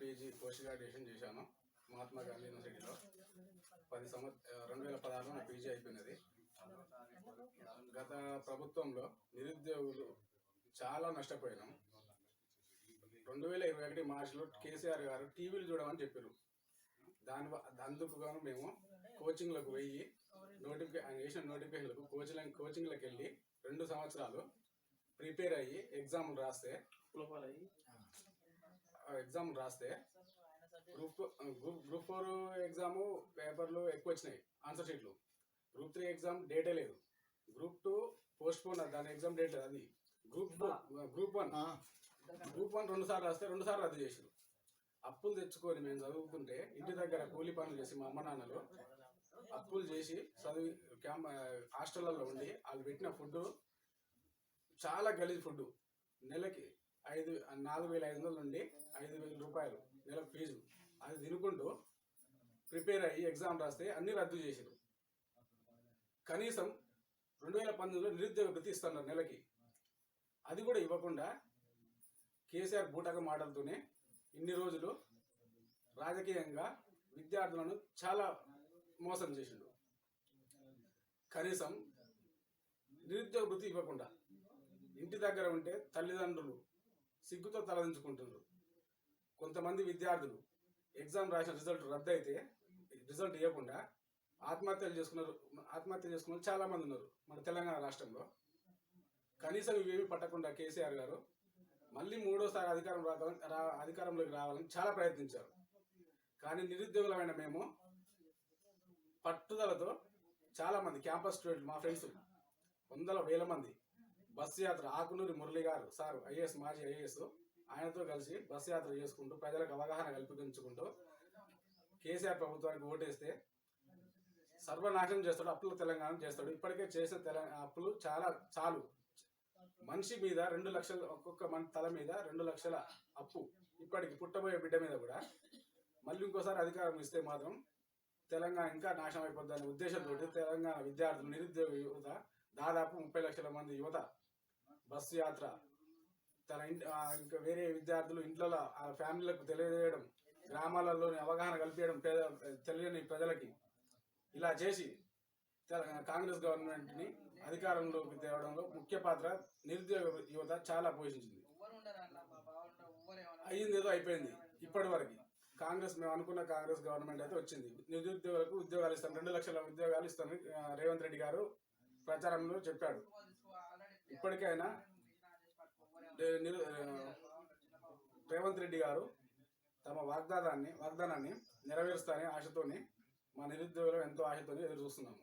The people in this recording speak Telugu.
పీజీ పోస్ట్ గ్రాడ్యుయేషన్ చేశాను మహాత్మా గాంధీ యూనివర్సిటీలో. పది సంవత్సరం రెండు వేల పదహారులో నా పీజీ అయిపోయినది. గత ప్రభుత్వంలో నిరుద్యోగులు చాలా నష్టపోయినాం. రెండు వేల ఇరవై ఒకటి మార్చిలో కేసీఆర్ గారు టీవీలు చూడమని చెప్పారు దాని అందుకు గాను మేము కోచింగ్లకు పోయి నోటిఫికే చేసిన వేసిన నోటిఫికేషన్లకు కోచింగ్ కోచింగ్లకు వెళ్ళి రెండు సంవత్సరాలు ప్రిపేర్ అయ్యి ఎగ్జామ్ రాస్తే ఎగ్జామ్ రాస్తే group group group four exam పేపర్లు ఎక్కువ వచ్చినాయి ఆన్సర్ షీట్లు గ్రూప్ త్రీ ఎగ్జామ్ డేటే లేదు. గ్రూప్ టూ పోస్ట్ పోన్ దాని ఎగ్జామ్ డేట్ లేదు అది. Group group one group one రెండు సార్లు రాస్తే రెండు సార్లు రద్దు చేసారు అప్పులు తెచ్చుకొని మేము చదువుకుంటే ఇంటి దగ్గర కూలి పనులు చేసి మా అమ్మ నాన్నలు అప్పులు చేసి చదివి క్యాంప్ హాస్టళ్ళలో ఉండి వాళ్ళు పెట్టిన ఫుడ్ చాలా గలీజ్ ఫుడ్ నెలకి ఐదు నాలుగు వేల ఐదు వందల నుండి ఐదు వేల రూపాయలు నెల ఫీజు. అది తినుకుంటూ ప్రిపేర్ అయ్యి ఎగ్జామ్ రాస్తే అన్ని రద్దు చేశారు కనీసం రెండు వేల పంతొమ్మిదిలో నిరుద్యోగ వృత్తి ఇస్తున్నారు నెలకి. అది కూడా ఇవ్వకుండా కేసీఆర్ బూటక మాటలతోనే ఇన్ని రోజులు రాజకీయంగా విద్యార్థులను చాలా మోసం చేసిండు. కనీసం నిరుద్యోగ వృత్తి ఇవ్వకుండా ఇంటి దగ్గర ఉంటే తల్లిదండ్రులు సిగ్గుతో తలదించుకుంటున్నారు కొంతమంది విద్యార్థులు ఎగ్జామ్ రాసిన రిజల్ట్ రద్దు అయితే రిజల్ట్ ఇవ్వకుండా ఆత్మహత్యలు చేసుకున్నారు ఆత్మహత్య చేసుకున్నారు చాలామంది చాలా మంది ఉన్నారు మన తెలంగాణ రాష్ట్రంలో. కనీసం ఇవేమి పట్టకుండా కేసీఆర్ గారు మళ్ళీ మూడోసారి అధికారం రావాలని రా అధికారంలోకి రావాలని చాలా ప్రయత్నించారు. కానీ నిరుద్యోగులమైన మేము పట్టుదలతో చాలా మంది క్యాంపస్ స్టూడెంట్లు మా ఫ్రెండ్స్ వందల వేల మంది బస్సు యాత్ర ఆకునూరి మురళి గారు సార్ ఐఏఎస్ మాజీ ఐఏఎస్ ఆయనతో కలిసి బస్సు యాత్ర చేసుకుంటూ ప్రజలకు అవగాహన కల్పించుకుంటూ కేసీఆర్ ప్రభుత్వానికి ఓటేస్తే సర్వనాశనం చేస్తాడు అప్పుల తెలంగాణ చేస్తాడు. ఇప్పటికే చేసిన తెలంగాణ అప్పులు చాలా చాలు. మనిషి మీద రెండు లక్షల ఒక్కొక్క మన తల మీద రెండు లక్షల అప్పు ఇప్పటికి పుట్టబోయే బిడ్డ మీద కూడా మళ్ళీ ఇంకోసారి అధికారం ఇస్తే మాత్రం తెలంగాణ ఇంకా నాశనం అయిపోద్ది అనే ఉద్దేశంతో తెలంగాణ విద్యార్థులు నిరుద్యోగ యువత దాదాపు ముప్పై లక్షల మంది యువత బస్సు యాత్ర. తన ఇంటి ఇంకా వేరే విద్యార్థులు ఇంట్లో ఆ ఫ్యామిలీలకు తెలియజేయడం గ్రామాలలోని అవగాహన కల్పించడం పేద తెలియని ప్రజలకి ఇలా చేసి కాంగ్రెస్ గవర్నమెంట్ని అధికారంలోకి తేవడంలో ముఖ్య పాత్ర నిరుద్యోగ యువత చాలా పోషించింది. అయ్యింది ఏదో అయిపోయింది ఇప్పటి వరకు కాంగ్రెస్ మేము అనుకున్న కాంగ్రెస్ గవర్నమెంట్ అయితే వచ్చింది. నిరుద్యోగులకు ఉద్యోగాలు ఇస్తాను. రెండు లక్షల ఉద్యోగాలు ఇస్తాను రేవంత్ రెడ్డి గారు ప్రచారంలో చెప్పాడు. ఇప్పటికైనా నిరు- రేవంత్ రెడ్డి గారు తమ వాగ్దానాన్ని వాగ్దానాన్ని నెరవేరుస్తారని ఆశతోని మా నిరుద్యోగులు ఎంతో ఆశతోని ఎదురు చూస్తున్నాము.